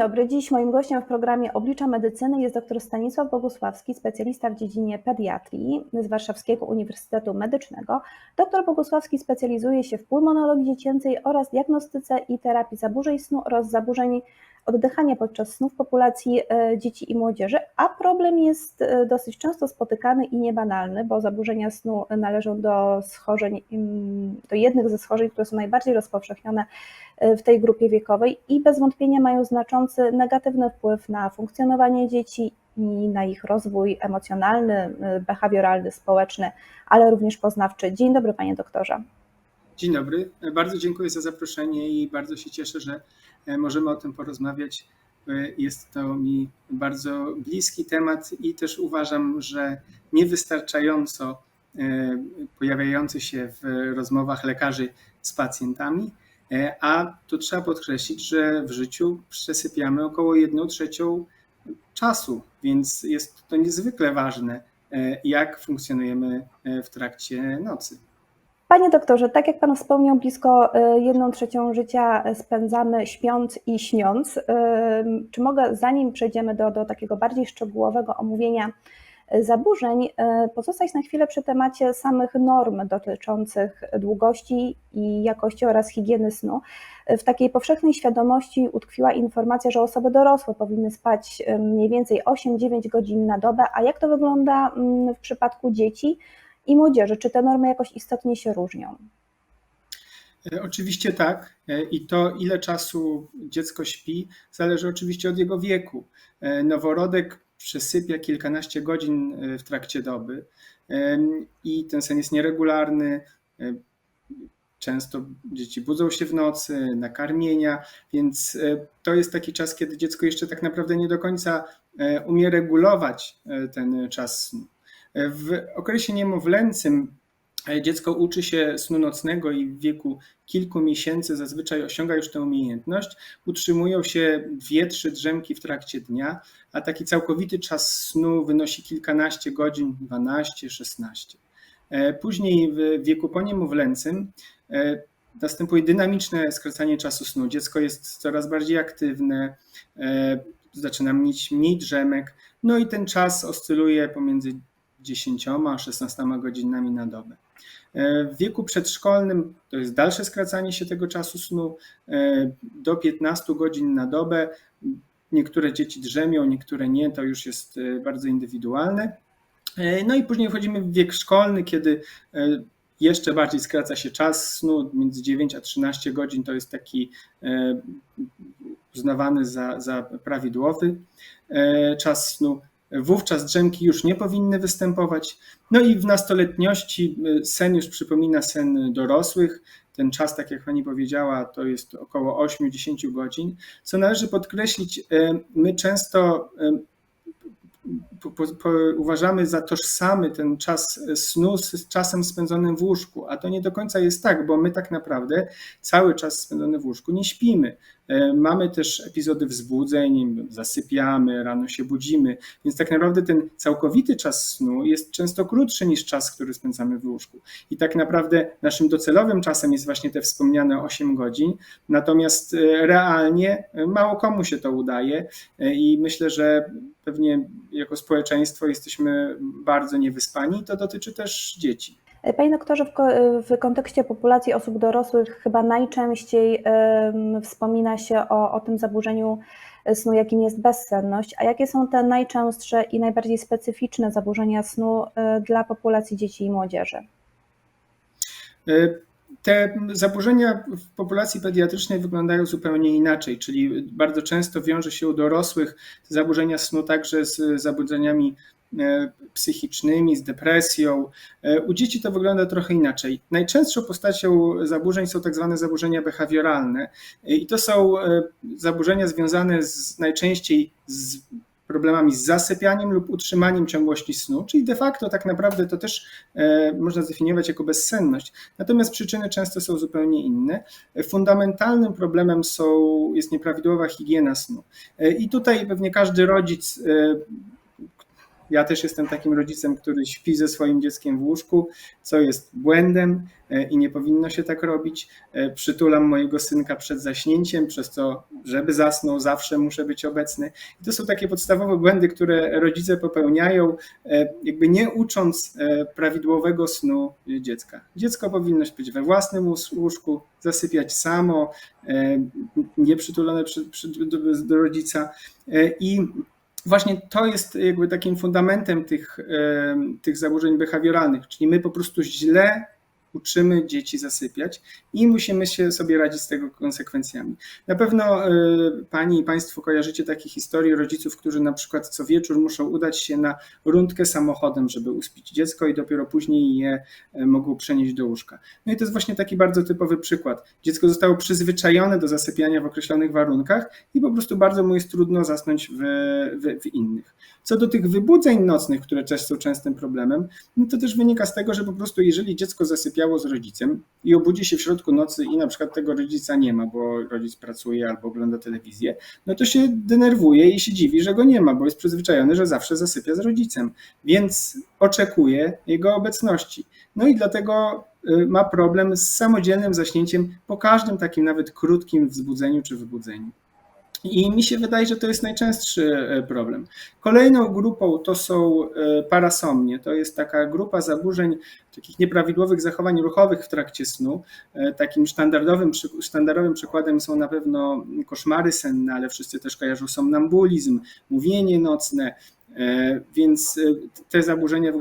Dobry. Dziś moim gościem w programie Oblicza Medycyny jest dr Stanisław Bogusławski, specjalista w dziedzinie pediatrii z Warszawskiego Uniwersytetu Medycznego. Dr Bogusławski specjalizuje się w pulmonologii dziecięcej oraz diagnostyce i terapii zaburzeń snu oraz zaburzeń oddychania podczas snu w populacji e, dzieci i młodzieży, a problem jest e, dosyć często spotykany i niebanalny, bo zaburzenia snu należą do schorzeń, do jednych ze schorzeń, które są najbardziej rozpowszechnione e, w tej grupie wiekowej i bez wątpienia mają znaczący negatywny wpływ na funkcjonowanie dzieci i na ich rozwój emocjonalny, behawioralny, społeczny, ale również poznawczy. Dzień dobry, panie doktorze. Dzień dobry. Bardzo dziękuję za zaproszenie i bardzo się cieszę, że e, możemy o tym porozmawiać. E, jest to mi bardzo bliski temat i też uważam, że niewystarczająco e, pojawiający się w rozmowach lekarzy z pacjentami. A tu trzeba podkreślić, że w życiu przesypiamy około 1 trzecią czasu, więc jest to niezwykle ważne, jak funkcjonujemy w trakcie nocy. Panie doktorze, tak jak Pan wspomniał, blisko y, jedną trzecią życia spędzamy śpiąc i śniąc. Y, czy mogę, zanim przejdziemy do, do takiego bardziej szczegółowego omówienia y, zaburzeń, pozostać na chwilę przy temacie samych norm dotyczących długości i jakości oraz higieny snu? W takiej powszechnej świadomości utkwiła informacja, że osoby dorosłe powinny spać mniej więcej 8-9 godzin na dobę, a jak to wygląda mm, w przypadku dzieci? I młodzieży? Czy te normy jakoś istotnie się różnią? E, oczywiście tak. E, I to, ile czasu dziecko śpi, zależy oczywiście od jego wieku. E, noworodek przesypia kilkanaście godzin w trakcie doby i ten sen jest nieregularny. Często dzieci budzą się w nocy, nakarmienia, więc to jest taki czas, kiedy dziecko jeszcze tak naprawdę nie do końca umie regulować ten czas. W okresie niemowlęcym e, dziecko uczy się snu nocnego i w wieku kilku miesięcy zazwyczaj osiąga już tę umiejętność. Utrzymują się dwie, trzy drzemki w trakcie dnia, a taki całkowity czas snu wynosi kilkanaście godzin, 12, 16. E, później w wieku poniemowlęcym e, następuje dynamiczne skracanie czasu snu. Dziecko jest coraz bardziej aktywne, zaczyna mieć mniej drzemek, no i ten czas oscyluje pomiędzy 10-16 godzinami na dobę. E, w wieku przedszkolnym to jest dalsze skracanie się tego czasu snu e, do 15 godzin na dobę. Niektóre dzieci drzemią, niektóre nie, to już jest e, bardzo indywidualne. No i później wchodzimy w wiek szkolny, kiedy jeszcze bardziej skraca się czas snu, między 9 a 13 godzin to jest taki uznawany za, za prawidłowy czas snu. Wówczas drzemki już nie powinny występować. No i w nastoletniości y, sen już przypomina sen dorosłych. Ten czas, tak jak pani powiedziała, to jest około 8-10 godzin. Co należy podkreślić, y, my często y, po, po, uważamy za tożsamy ten czas snu z czasem spędzonym w łóżku, a to nie do końca jest tak, bo my tak naprawdę cały czas spędzony w łóżku nie śpimy. E, mamy też epizody wzbudzeń, zasypiamy, rano się budzimy, więc tak naprawdę ten całkowity czas snu jest często krótszy niż czas, który spędzamy w łóżku. I tak naprawdę naszym docelowym czasem jest właśnie te wspomniane 8 godzin, natomiast e, realnie mało komu się to udaje e, i myślę, że pewnie jako społeczeństwo jesteśmy bardzo niewyspani. To dotyczy też dzieci. Panie doktorze, w, kontekście populacji osób dorosłych chyba najczęściej wspomina się o, o tym zaburzeniu snu, jakim jest bezsenność. A jakie są te najczęstsze i najbardziej specyficzne zaburzenia snu y, dla populacji dzieci i młodzieży? Y, te zaburzenia w populacji pediatrycznej wyglądają zupełnie inaczej, czyli bardzo często wiąże się u dorosłych zaburzenia snu także z zaburzeniami e, psychicznymi, z depresją. E, u dzieci to wygląda trochę inaczej. Najczęstszą postacią zaburzeń są tak zwane zaburzenia behawioralne e, i to są zaburzenia związane z, najczęściej z problemami z zasypianiem lub utrzymaniem ciągłości snu, czyli de facto tak naprawdę to też e, można zdefiniować jako bezsenność. Natomiast przyczyny często są zupełnie inne. Fundamentalnym problemem są, jest nieprawidłowa higiena snu. E, I tutaj pewnie każdy rodzic e, Ja też jestem takim rodzicem, który śpi ze swoim dzieckiem w łóżku, co jest błędem i nie powinno się tak robić. Przytulam mojego synka przed zaśnięciem, przez co, żeby zasnął, zawsze muszę być obecny. I to są takie podstawowe błędy, które rodzice popełniają, jakby nie ucząc prawidłowego snu dziecka. Dziecko powinno śpić we własnym łóżku, zasypiać samo, nieprzytulone do rodzica i właśnie to jest jakby takim fundamentem tych, tych zaburzeń behawioralnych, czyli my po prostu źle uczymy dzieci zasypiać i musimy się sobie radzić z tego konsekwencjami. Na pewno y, pani i państwo kojarzycie takie historie rodziców, którzy na przykład co wieczór muszą udać się na rundkę samochodem, żeby uspić dziecko i dopiero później je y, mogą przenieść do łóżka. No i to jest właśnie taki bardzo typowy przykład. Dziecko zostało przyzwyczajone do zasypiania w określonych warunkach i po prostu bardzo mu jest trudno zasnąć w, w, w innych. Co do tych wybudzeń nocnych, które też są częstym problemem, no to też wynika z tego, że po prostu jeżeli dziecko zasypiało z rodzicem i obudzi się w środku nocy i na przykład tego rodzica nie ma, bo rodzic pracuje albo ogląda telewizję, no to się denerwuje i się dziwi, że go nie ma, bo jest przyzwyczajony, że zawsze zasypia z rodzicem, więc oczekuje jego obecności. No i dlatego y, ma problem z samodzielnym zaśnięciem po każdym takim nawet krótkim wzbudzeniu czy wybudzeniu. I mi się wydaje, że to jest najczęstszy e, problem. Kolejną grupą to są e, parasomnie. To jest taka grupa zaburzeń, takich nieprawidłowych zachowań ruchowych w trakcie snu. E, takim standardowym, standardowym przykładem są na pewno koszmary senne, ale wszyscy też kojarzą somnambulizm, mówienie nocne, więc te zaburzenia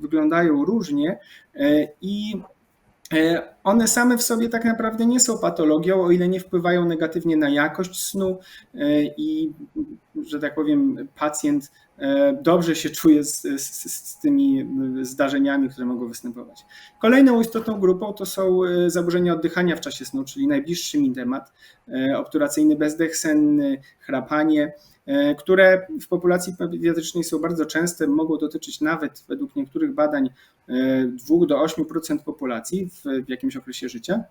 wyglądają różnie i one same w sobie tak naprawdę nie są patologią, o ile nie wpływają negatywnie na jakość snu e, i, że tak powiem, pacjent e, dobrze się czuje z, z, z, tymi zdarzeniami, które mogą występować. Kolejną istotną grupą to są zaburzenia oddychania w czasie snu, czyli najbliższy mi temat, obturacyjny bezdech senny, chrapanie. E, które w populacji pediatrycznej są bardzo częste, mogą dotyczyć nawet według niektórych badań 2 e, do 8% populacji w, jakimś okresie życia.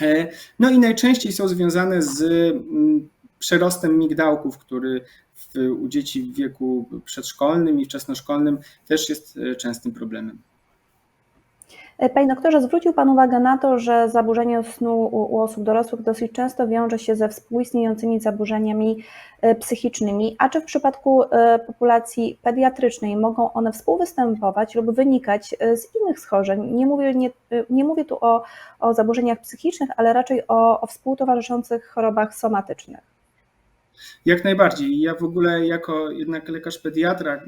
E, no i najczęściej są związane z mm, przerostem migdałków, który u dzieci w wieku przedszkolnym i wczesnoszkolnym też jest częstym problemem. E, panie doktorze, zwrócił Pan uwagę na to, że zaburzenie snu u, osób dorosłych dosyć często wiąże się ze współistniejącymi zaburzeniami e, psychicznymi, a czy w przypadku e, populacji pediatrycznej mogą one współwystępować lub wynikać z innych schorzeń? Nie mówię, nie, nie mówię tu o, o zaburzeniach psychicznych, ale raczej o, o współtowarzyszących chorobach somatycznych. Jak najbardziej. Ja w ogóle jako jednak lekarz pediatra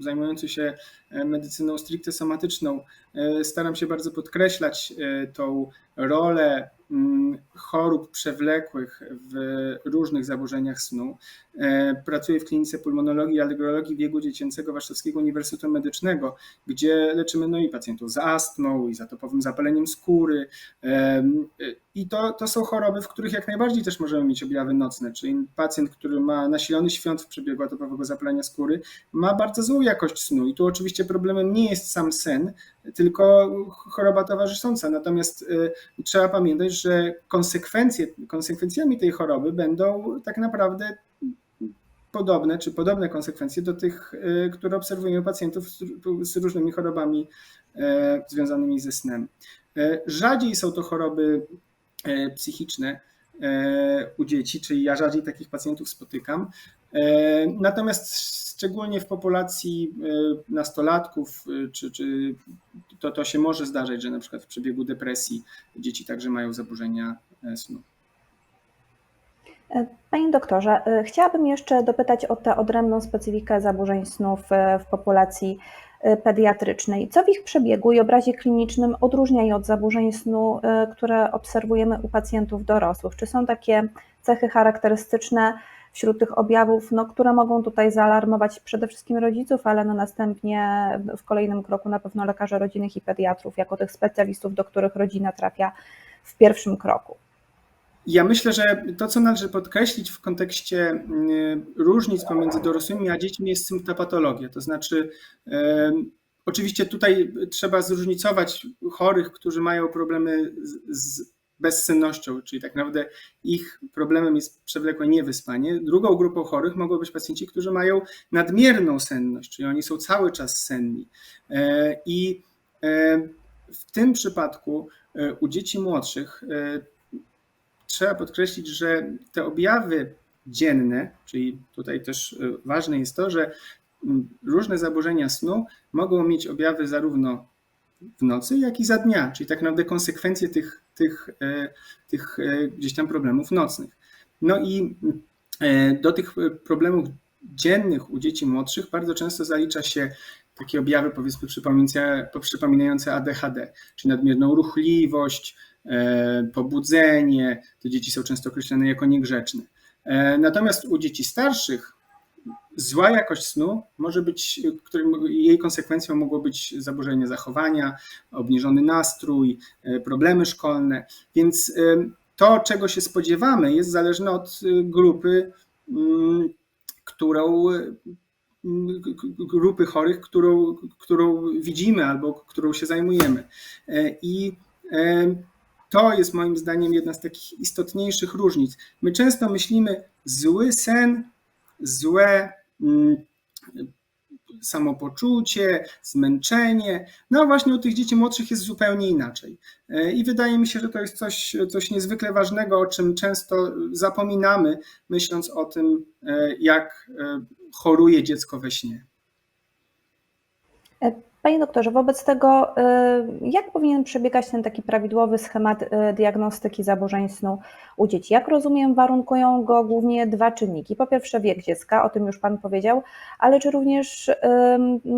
zajmujący się medycyną stricte somatyczną e, staram się bardzo podkreślać e, tą rolę mm, chorób przewlekłych w różnych zaburzeniach snu. Pracuję w klinice pulmonologii i alergologii biegu dziecięcego Warszawskiego Uniwersytetu Medycznego, gdzie leczymy no i pacjentów z astmą i zatopowym zapaleniem skóry. I to, to są choroby, w których jak najbardziej też możemy mieć objawy nocne, czyli pacjent, który ma nasilony świąt w przebiegu atopowego zapalenia skóry, ma bardzo złą jakość snu. I tu oczywiście problemem nie jest sam sen, tylko choroba towarzysząca. Natomiast y, trzeba pamiętać, że konsekwencje, konsekwencjami tej choroby będą tak naprawdę podobne, czy podobne konsekwencje do tych, y, które obserwujemy pacjentów z różnymi chorobami y, związanymi ze snem. Rzadziej są to choroby psychiczne u dzieci, czyli ja rzadziej takich pacjentów spotykam. Natomiast szczególnie w populacji nastolatków, czy, czy to, to się może zdarzyć, że na przykład w przebiegu depresji dzieci także mają zaburzenia snu. E, panie doktorze, e, chciałabym jeszcze dopytać o tę odrębną specyfikę zaburzeń e, w populacji pediatrycznej. Co w ich przebiegu i obrazie klinicznym odróżnia je od zaburzeń snu, które obserwujemy u pacjentów dorosłych? Czy są takie cechy charakterystyczne wśród tych objawów, no, które mogą tutaj zaalarmować przede wszystkim rodziców, ale no następnie w kolejnym kroku na pewno lekarzy rodzinnych i pediatrów, jako tych specjalistów, do których rodzina trafia w pierwszym kroku? Ja myślę, że to, co należy podkreślić w kontekście mm, różnic pomiędzy dorosłymi a dziećmi, jest symptopatologia. To znaczy, oczywiście tutaj trzeba zróżnicować chorych, którzy mają problemy z bezsennością, czyli tak naprawdę ich problemem jest przewlekłe niewyspanie. Drugą grupą chorych mogą być pacjenci, którzy mają nadmierną senność, czyli oni są cały czas senni. I w tym przypadku u dzieci młodszych trzeba podkreślić, że te objawy dzienne, czyli tutaj też ważne jest to, że różne zaburzenia snu mogą mieć objawy zarówno w nocy, jak i za dnia, czyli tak naprawdę konsekwencje tych, tych, e, tych e, gdzieś tam problemów nocnych. No i e, do tych problemów dziennych u dzieci młodszych bardzo często zalicza się takie objawy powiedzmy przypominające ADHD, czyli nadmierną ruchliwość, pobudzenie. Te dzieci są często określane jako niegrzeczne. Natomiast u dzieci starszych Zła jakość snu może być, którym jej konsekwencją mogło być zaburzenie zachowania, obniżony nastrój, e, problemy szkolne. Więc e, to, czego się spodziewamy, jest zależne od e, grupy, mm, którą grupy chorych, którą, którą widzimy albo którą się zajmujemy. I to jest moim zdaniem jedna z takich istotniejszych różnic. My często myślimy zły sen, złe samopoczucie, zmęczenie. No właśnie u tych dzieci młodszych jest zupełnie inaczej. E, I wydaje mi się, że to jest coś, coś niezwykle ważnego, o czym często zapominamy, myśląc o tym, e, jak e, choruje dziecko we śnie. Panie doktorze, wobec tego, y, jak powinien przebiegać ten taki prawidłowy schemat y, diagnostyki zaburzeń snu u dzieci? Jak rozumiem, warunkują go głównie dwa czynniki. Po pierwsze, wiek dziecka, o tym już Pan powiedział, ale czy również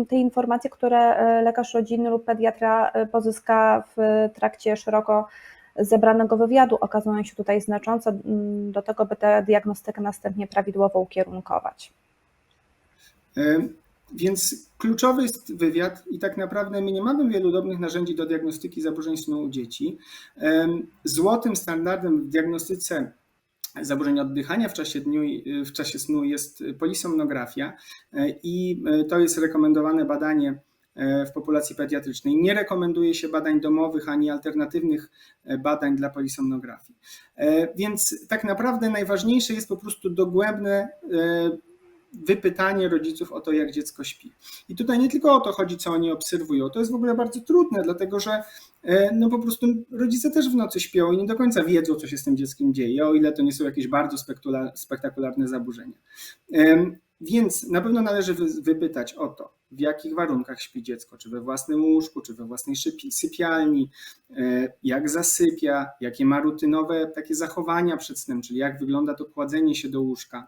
te informacje, które y, lekarz rodzinny lub pediatra pozyska w trakcie szeroko zebranego wywiadu, okazują się tutaj znaczące do tego, by tę diagnostykę następnie prawidłowo ukierunkować? Więc kluczowy jest wywiad i tak naprawdę my nie mamy wielu dobrych narzędzi do diagnostyki zaburzeń snu u dzieci. Złotym standardem w diagnostyce zaburzeń oddychania w czasie, dniu, w czasie snu jest polisomnografia e, i e, to jest rekomendowane badanie e, w populacji pediatrycznej. Nie rekomenduje się badań domowych ani alternatywnych badań dla polisomnografii. Więc tak naprawdę najważniejsze jest po prostu dogłębne wypytanie rodziców o to, jak dziecko śpi. I tutaj nie tylko o to chodzi, co oni obserwują. To jest w ogóle bardzo trudne, dlatego że e, no po prostu rodzice też w nocy śpią i nie do końca wiedzą, co się z tym dzieckiem dzieje, o ile to nie są jakieś bardzo spektakularne zaburzenia. Więc na pewno należy wypytać o to, w jakich warunkach śpi dziecko, czy we własnym łóżku, czy we własnej sypialni, e, jak zasypia, jakie ma rutynowe takie zachowania przed snem, czyli jak wygląda to kładzenie się do łóżka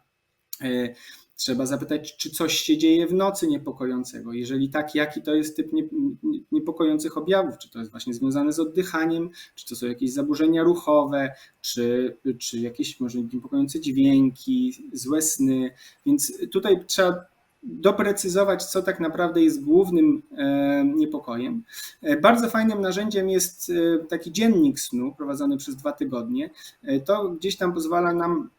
Trzeba zapytać, czy coś się dzieje w nocy niepokojącego. Jeżeli tak, jaki to jest typ niepokojących objawów? Czy to jest właśnie związane z oddychaniem, czy to są jakieś zaburzenia ruchowe, czy, czy jakieś może niepokojące dźwięki, złe sny. Więc tutaj trzeba doprecyzować, co tak naprawdę jest głównym e, niepokojem. E, bardzo fajnym narzędziem jest e, taki dziennik snu prowadzony przez dwa tygodnie. To gdzieś tam pozwala nam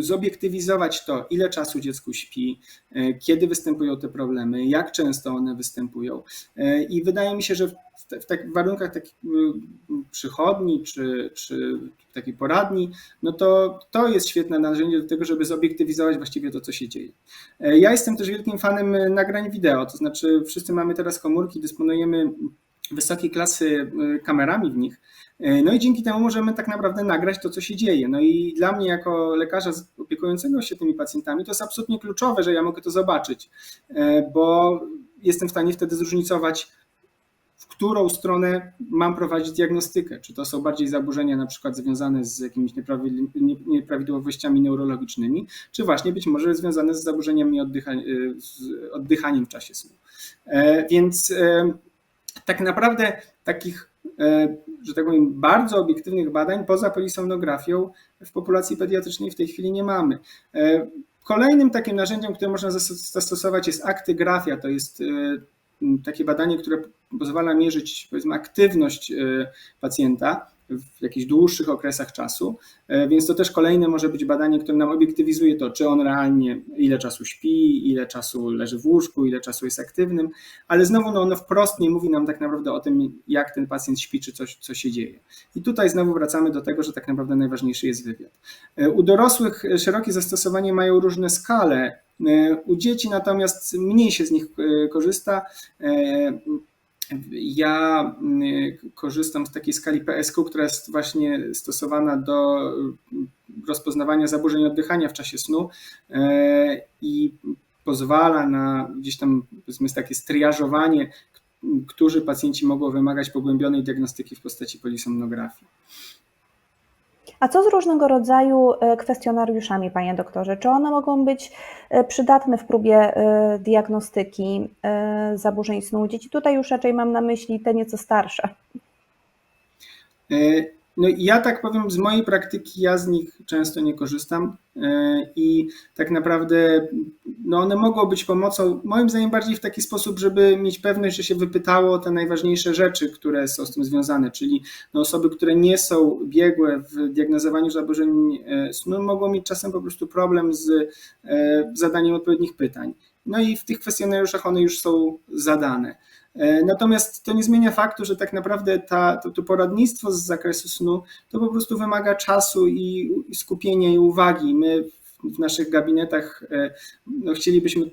zobiektywizować to, ile czasu dziecku śpi, e, kiedy występują te problemy, jak często one występują. E, I wydaje mi się, że w, takich warunkach takich przychodni czy, czy takiej poradni, no to to jest świetne narzędzie do tego, żeby zobiektywizować właściwie to, co się dzieje. E, ja jestem też wielkim fanem nagrań wideo, to znaczy wszyscy mamy teraz komórki, dysponujemy wysokiej klasy kamerami w nich, E, no i dzięki temu możemy tak naprawdę nagrać to, co się dzieje. No i dla mnie, jako lekarza opiekującego się tymi pacjentami, to jest absolutnie kluczowe, że ja mogę to zobaczyć, e, bo jestem w stanie wtedy zróżnicować, w którą stronę mam prowadzić diagnostykę. Czy to są bardziej zaburzenia na przykład związane z jakimiś nieprawidłowościami neurologicznymi, czy właśnie być może związane z zaburzeniami oddycha, e, z oddychaniem w czasie snu. Więc tak naprawdę takich E, że tak powiem, bardzo obiektywnych badań poza polisomnografią w populacji pediatrycznej w tej chwili nie mamy. E, kolejnym takim narzędziem, które można zastosować jest aktygrafia. To jest e, takie badanie, które pozwala mierzyć powiedzmy, aktywność pacjenta w jakichś dłuższych okresach czasu, więc to też kolejne może być badanie, które nam obiektywizuje to, czy on realnie, ile czasu śpi, ile czasu leży w łóżku, ile czasu jest aktywnym, ale znowu no, ono wprost nie mówi nam tak naprawdę o tym, jak ten pacjent śpi, czy coś, co się dzieje. I tutaj znowu wracamy do tego, że tak naprawdę najważniejszy jest wywiad. U dorosłych szerokie zastosowanie mają różne skale, u dzieci natomiast mniej się z nich korzysta. Ja korzystam z takiej skali PSQ, która jest właśnie stosowana do rozpoznawania zaburzeń oddychania w czasie snu i pozwala na gdzieś tam powiedzmy takie striażowanie, którzy pacjenci mogą wymagać pogłębionej diagnostyki w postaci polisomnografii. A co z różnego rodzaju kwestionariuszami, panie doktorze? Czy one mogą być przydatne w próbie diagnostyki zaburzeń snu u dzieci? Tutaj już raczej mam na myśli te nieco starsze. No ja tak powiem, z mojej praktyki ja z nich często nie korzystam i tak naprawdę no one mogą być pomocą, moim zdaniem bardziej w taki sposób, żeby mieć pewność, że się wypytało te najważniejsze rzeczy, które są z tym związane, czyli no osoby, które nie są biegłe w diagnozowaniu zaburzeń snu mogą mieć czasem po prostu problem z zadaniem odpowiednich pytań. No i w tych kwestionariuszach one już są zadane. Natomiast to nie zmienia faktu, że tak naprawdę ta, to, to poradnictwo z zakresu snu to po prostu wymaga czasu i, i skupienia i uwagi. My w naszych gabinetach no, chcielibyśmy,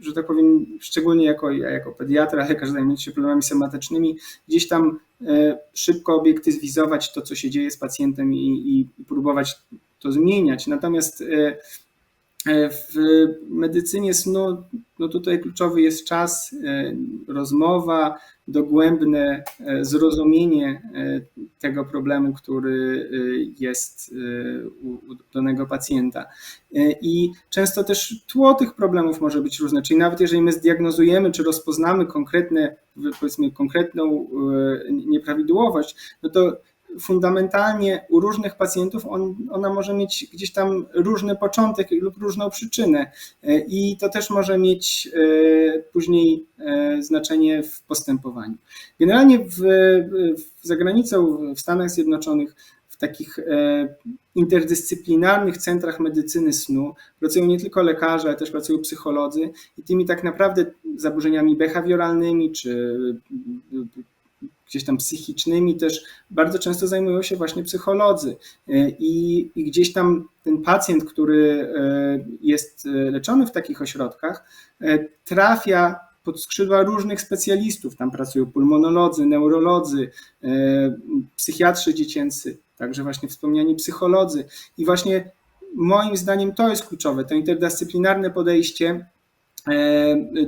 że tak powiem, szczególnie jako, jako pediatra, lekarz zajmujący się problemami somatycznymi, gdzieś tam szybko obiektywizować to, co się dzieje z pacjentem i, i próbować to zmieniać. Natomiast w medycynie snu no tutaj kluczowy jest czas, rozmowa, dogłębne zrozumienie tego problemu, który jest u danego pacjenta. I często też tło tych problemów może być różne, czyli nawet jeżeli my zdiagnozujemy czy rozpoznamy konkretne, powiedzmy konkretną nieprawidłowość, no to fundamentalnie u różnych pacjentów on, ona może mieć gdzieś tam różny początek lub różną przyczynę i to też może mieć później znaczenie w postępowaniu. Generalnie w, w za granicą, w Stanach Zjednoczonych, w takich interdyscyplinarnych centrach medycyny snu pracują nie tylko lekarze, ale też pracują psycholodzy i tymi tak naprawdę zaburzeniami behawioralnymi czy gdzieś tam psychicznymi też bardzo często zajmują się właśnie psycholodzy. I, I, gdzieś tam ten pacjent, który jest leczony w takich ośrodkach, trafia pod skrzydła różnych specjalistów. Tam pracują pulmonolodzy, neurolodzy, psychiatrzy dziecięcy, także właśnie wspomniani psycholodzy. I właśnie moim zdaniem to jest kluczowe, to interdyscyplinarne podejście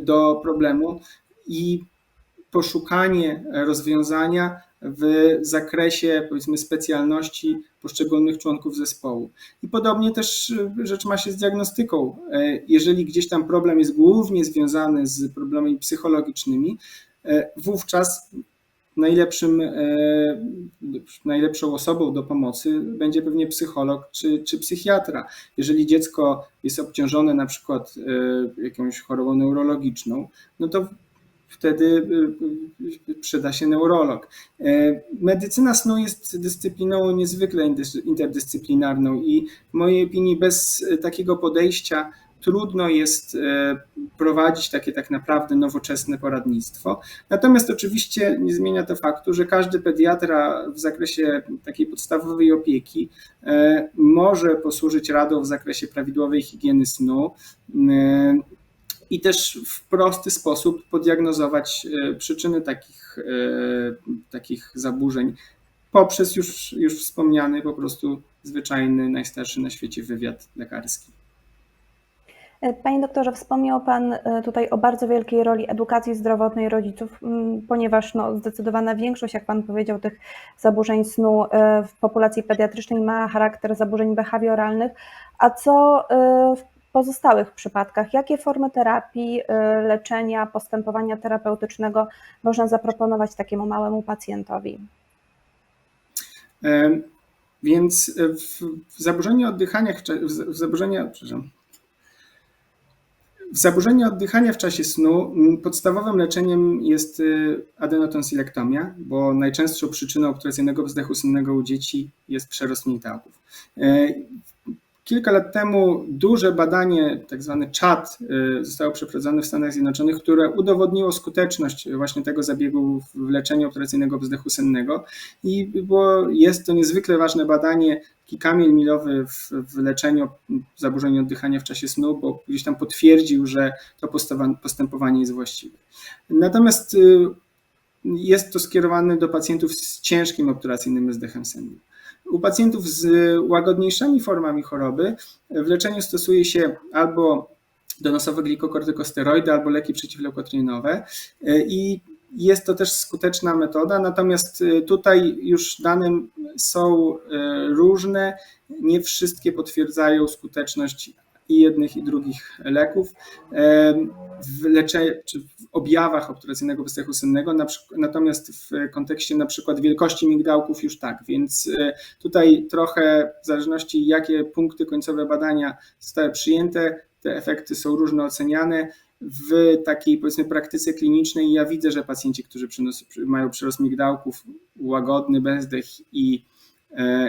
do problemu i poszukanie rozwiązania w zakresie powiedzmy specjalności poszczególnych członków zespołu. I podobnie też rzecz ma się z diagnostyką. Jeżeli gdzieś tam problem jest głównie związany z problemami psychologicznymi, wówczas najlepszym, najlepszą osobą do pomocy będzie pewnie psycholog czy, czy psychiatra. Jeżeli dziecko jest obciążone na przykład jakąś chorobą neurologiczną, no to wtedy przyda się neurolog. Medycyna snu jest dyscypliną niezwykle interdyscyplinarną i w mojej opinii bez takiego podejścia trudno jest prowadzić takie tak naprawdę nowoczesne poradnictwo. Natomiast oczywiście nie zmienia to faktu, że każdy pediatra w zakresie takiej podstawowej opieki może posłużyć radą w zakresie prawidłowej higieny snu i też w prosty sposób podiagnozować przyczyny takich, takich zaburzeń poprzez już, już wspomniany po prostu zwyczajny, najstarszy na świecie wywiad lekarski. Panie doktorze, wspomniał Pan tutaj o bardzo wielkiej roli edukacji zdrowotnej rodziców, ponieważ no, zdecydowana większość, jak Pan powiedział, tych zaburzeń snu w populacji pediatrycznej ma charakter zaburzeń behawioralnych. A co w pozostałych przypadkach? Jakie formy terapii, leczenia, postępowania terapeutycznego można zaproponować takiemu małemu pacjentowi? Więc w zaburzeniu oddychania, w W zaburzeniu oddychania w czasie snu podstawowym leczeniem jest y, adenotonsilektomia, bo najczęstszą przyczyną obturacyjnego wzdechu sennego u dzieci jest przerost migdałków. Kilka lat temu duże badanie, tak zwany CHAT, y, zostało przeprowadzone w Stanach Zjednoczonych, które udowodniło skuteczność właśnie tego zabiegu w leczeniu operacyjnego wzdechu sennego i było, jest to niezwykle ważne badanie, taki kamień milowy w, w leczeniu zaburzeń oddychania w czasie snu, bo gdzieś tam potwierdził, że to postępowanie jest właściwe. Natomiast y, jest to skierowane do pacjentów z ciężkim obturacyjnym bezdechem sennym. U pacjentów z łagodniejszymi formami choroby w leczeniu stosuje się albo donosowe glikokortykosteroidy, albo leki przeciwleukotrienowe i jest to też skuteczna metoda, natomiast tutaj już dane są różne, nie wszystkie potwierdzają skuteczność i jednych i drugich leków w leczeniu czy w objawach obturacyjnego wzdechu sennego, natomiast w kontekście na przykład wielkości migdałków już tak, więc tutaj trochę w zależności jakie punkty końcowe badania zostały przyjęte, te efekty są różno oceniane. W takiej powiedzmy praktyce klinicznej ja widzę, że pacjenci, którzy mają przyrost migdałków, łagodny bezdech i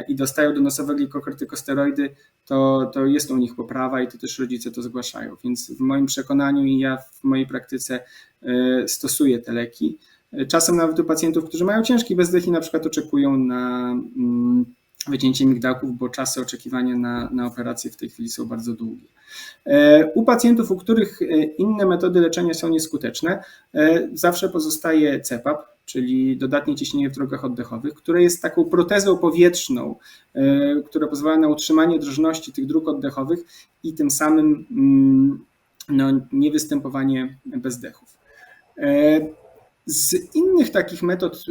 i dostają donosowe glikokortykosteroidy, to, to jest u nich poprawa i to też rodzice to zgłaszają. Więc w moim przekonaniu i ja w mojej praktyce stosuję te leki. Czasem nawet u pacjentów, którzy mają ciężki bezdech i na przykład oczekują na mm, wycięcie migdałków, bo czasy oczekiwania na, na operację w tej chwili są bardzo długie. U pacjentów, u których inne metody leczenia są nieskuteczne, zawsze pozostaje CEPAP, czyli dodatnie ciśnienie w drogach oddechowych, które jest taką protezą powietrzną, która pozwala na utrzymanie drożności tych dróg oddechowych i tym samym no, niewystępowanie bezdechów. Z innych takich metod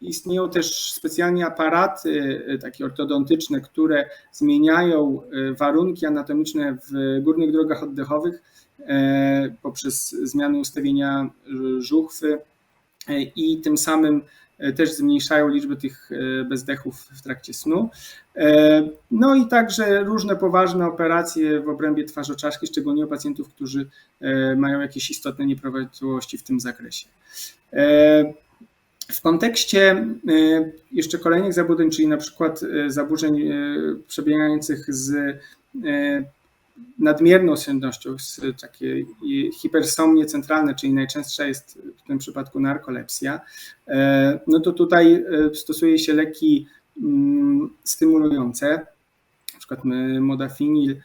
istnieją też specjalnie aparaty takie ortodontyczne, które zmieniają warunki anatomiczne w górnych drogach oddechowych poprzez zmianę ustawienia żuchwy i tym samym też zmniejszają liczbę tych bezdechów w trakcie snu. No i także różne poważne operacje w obrębie twarzoczaszki, szczególnie u pacjentów, którzy mają jakieś istotne nieprawidłowości w tym zakresie. W kontekście jeszcze kolejnych zaburzeń, czyli na przykład zaburzeń przebiegających z nadmierną sennością, z takiej hipersomnie centralne, czyli najczęstsza jest w tym przypadku narkolepsja, no to tutaj stosuje się leki stymulujące, na przykład modafinil,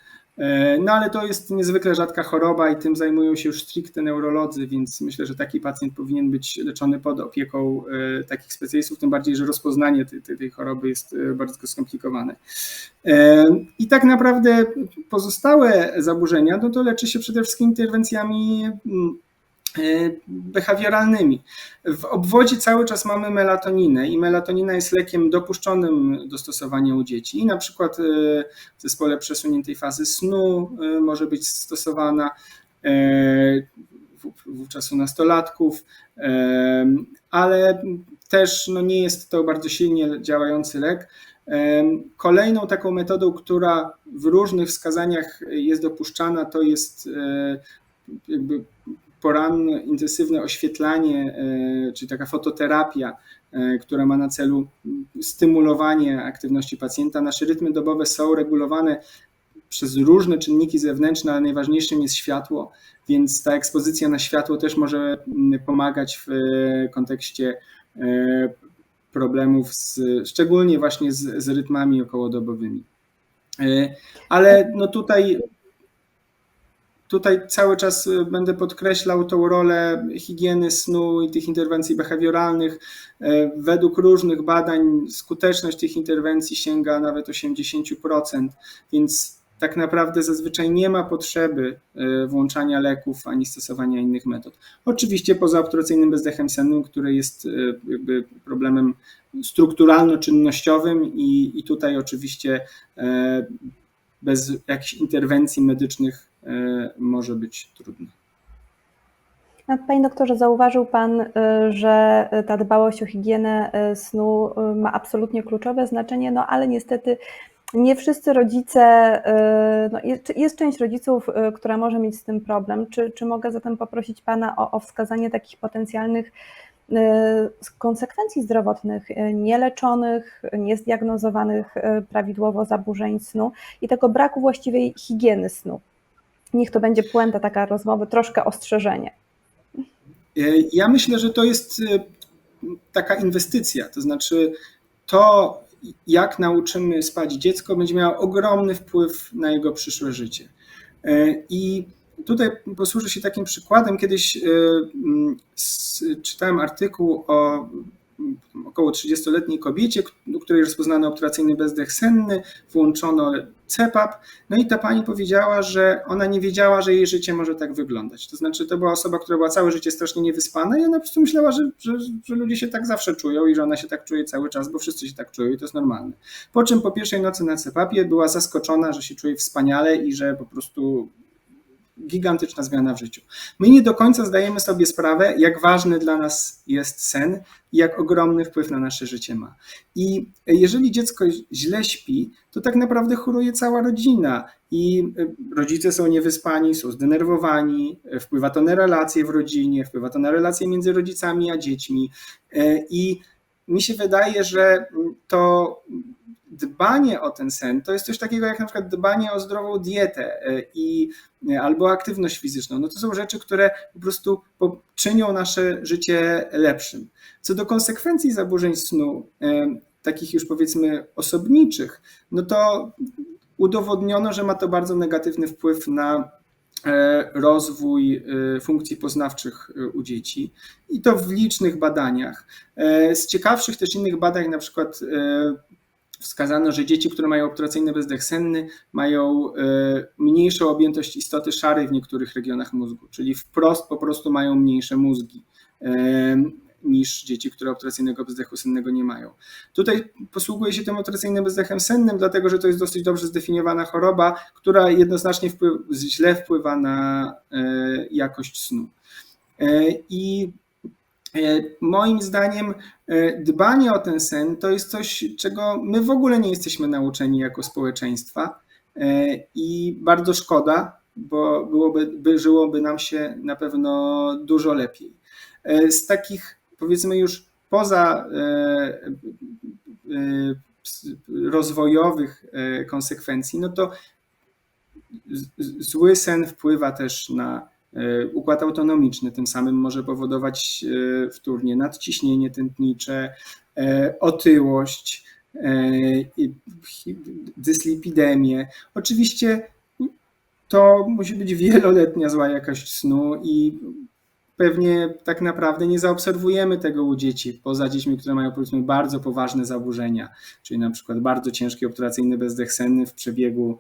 no ale to jest niezwykle rzadka choroba i tym zajmują się już stricte neurolodzy, więc myślę, że taki pacjent powinien być leczony pod opieką takich specjalistów, tym bardziej, że rozpoznanie tej, tej choroby jest bardzo skomplikowane. I tak naprawdę pozostałe zaburzenia, no to leczy się przede wszystkim interwencjami behawioralnymi. W obwodzie cały czas mamy melatoninę i melatonina jest lekiem dopuszczonym do stosowania u dzieci. I na przykład w zespole przesuniętej fazy snu może być stosowana wówczas u nastolatków, ale też no nie jest to bardzo silnie działający lek. Kolejną taką metodą, która w różnych wskazaniach jest dopuszczana, to jest jakby poranne, intensywne oświetlanie, czyli taka fototerapia, która ma na celu stymulowanie aktywności pacjenta. Nasze rytmy dobowe są regulowane przez różne czynniki zewnętrzne, ale najważniejszym jest światło, więc ta ekspozycja na światło też może pomagać w kontekście problemów, z, szczególnie właśnie z, z rytmami okołodobowymi. Ale no tutaj Tutaj cały czas będę podkreślał tą rolę higieny snu i tych interwencji behawioralnych. Według różnych badań skuteczność tych interwencji sięga nawet 80%, więc tak naprawdę zazwyczaj nie ma potrzeby włączania leków ani stosowania innych metod. Oczywiście poza obturacyjnym bezdechem sennym, który jest jakby problemem strukturalno-czynnościowym i, i tutaj oczywiście bez jakichś interwencji medycznych może być trudno. Panie doktorze, zauważył Pan, że ta dbałość o higienę snu ma absolutnie kluczowe znaczenie, no ale niestety nie wszyscy rodzice, y, no jest, jest część rodziców, y, która może mieć z tym problem. Czy, czy mogę zatem poprosić Pana o, o wskazanie takich potencjalnych y, konsekwencji zdrowotnych, y, nieleczonych, niezdiagnozowanych y, prawidłowo zaburzeń snu i tego braku właściwej higieny snu? Niech to będzie puenta taka rozmowy, troszkę ostrzeżenie. E, Ja myślę, że to jest e, taka inwestycja, to znaczy to, jak nauczymy spać dziecko, będzie miało ogromny wpływ na jego przyszłe życie. E, I tutaj posłużę się takim przykładem. Kiedyś czytałem artykuł o około 30-letniej kobiecie, której rozpoznano obturacyjny bezdech senny, włączono CPAP, no i ta pani powiedziała, że ona nie wiedziała, że jej życie może tak wyglądać. To znaczy, to była osoba, która była całe życie strasznie niewyspana i ona po prostu myślała, że, że, że ludzie się tak zawsze czują i że ona się tak czuje cały czas, bo wszyscy się tak czują i to jest normalne. Po czym po pierwszej nocy na CPAP-ie była zaskoczona, że się czuje wspaniale i że po prostu gigantyczna zmiana w życiu. My nie do końca zdajemy sobie sprawę, jak ważny dla nas jest sen i jak ogromny wpływ na nasze życie ma. I jeżeli dziecko źle śpi, to tak naprawdę choruje cała rodzina i y, rodzice są niewyspani, są zdenerwowani, y, wpływa to na relacje w rodzinie, wpływa to na relacje między rodzicami a dziećmi. Y, I mi się wydaje, że to dbanie o ten sen to jest coś takiego jak na przykład dbanie o zdrową dietę y, i albo aktywność fizyczną. No to są rzeczy, które po prostu czynią nasze życie lepszym. Co do konsekwencji zaburzeń snu, e, takich już powiedzmy osobniczych, no to udowodniono, że ma to bardzo negatywny wpływ na e, rozwój e, funkcji poznawczych e, u dzieci i to w licznych badaniach. E, Z ciekawszych też innych badań, na przykład e, wskazano, że dzieci, które mają obturacyjny bezdech senny, mają e, mniejszą objętość istoty szarej w niektórych regionach mózgu, czyli wprost po prostu mają mniejsze mózgi e, niż dzieci, które obturacyjnego bezdechu sennego nie mają. Tutaj posługuje się tym obturacyjnym bezdechem sennym, dlatego że to jest dosyć dobrze zdefiniowana choroba, która jednoznacznie wpływ, źle wpływa na e, jakość snu. I moim zdaniem e, dbanie o ten sen to jest coś, czego my w ogóle nie jesteśmy nauczeni jako społeczeństwa e, i bardzo szkoda, bo byłoby, by, żyłoby nam się na pewno dużo lepiej. E, Z takich powiedzmy już poza e, e, rozwojowych e, konsekwencji, no to zły sen wpływa też na e, układ autonomiczny, tym samym może powodować e, wtórnie nadciśnienie tętnicze, e, otyłość, e, dyslipidemię. Oczywiście to musi być wieloletnia zła jakość snu i pewnie tak naprawdę nie zaobserwujemy tego u dzieci, poza dziećmi, które mają powiedzmy bardzo poważne zaburzenia, czyli na przykład bardzo ciężki obturacyjny bezdech senny w przebiegu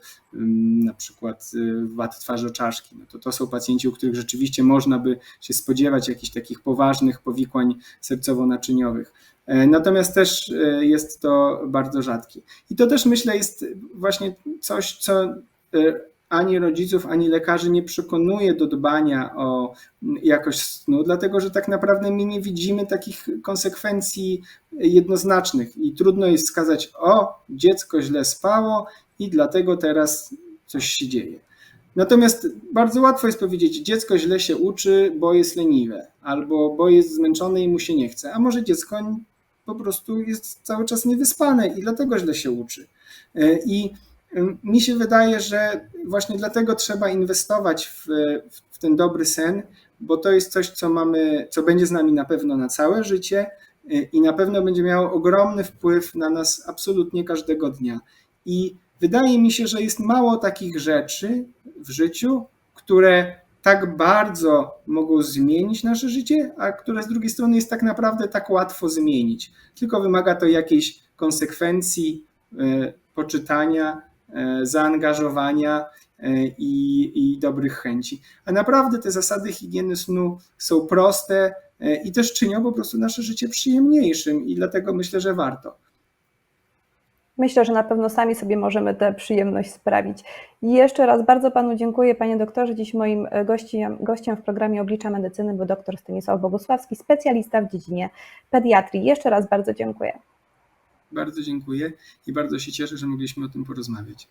na przykład y, wad twarzoczaszki. No to, to są pacjenci, u których rzeczywiście można by się spodziewać jakichś takich poważnych powikłań sercowo-naczyniowych. E, Natomiast też e, jest to bardzo rzadkie. I to też myślę jest właśnie coś, co e, ani rodziców, ani lekarzy nie przekonuje do dbania o jakość snu, dlatego że tak naprawdę my nie widzimy takich konsekwencji jednoznacznych i trudno jest wskazać, o, dziecko źle spało i dlatego teraz coś się dzieje. Natomiast bardzo łatwo jest powiedzieć, dziecko źle się uczy, bo jest leniwe, albo bo jest zmęczone i mu się nie chce, a może dziecko po prostu jest cały czas niewyspane i dlatego źle się uczy. E, I mi się wydaje, że właśnie dlatego trzeba inwestować w, w ten dobry sen, bo to jest coś, co mamy, co będzie z nami na pewno na całe życie y, i na pewno będzie miało ogromny wpływ na nas absolutnie każdego dnia. I wydaje mi się, że jest mało takich rzeczy w życiu, które tak bardzo mogą zmienić nasze życie, a które z drugiej strony jest tak naprawdę tak łatwo zmienić. Tylko wymaga to jakiejś konsekwencji, y, poczytania, zaangażowania y, i, i dobrych chęci. A naprawdę te zasady higieny snu są proste y, i też czynią po prostu nasze życie przyjemniejszym i dlatego myślę, że warto. Myślę, że na pewno sami sobie możemy tę przyjemność sprawić. I jeszcze raz bardzo Panu dziękuję, Panie doktorze. Dziś moim e, gościem, gościem w programie Oblicza Medycyny był dr Stanisław Bogusławski, specjalista w dziedzinie pediatrii. Jeszcze raz bardzo dziękuję. Bardzo dziękuję i bardzo się cieszę, że mogliśmy o tym porozmawiać.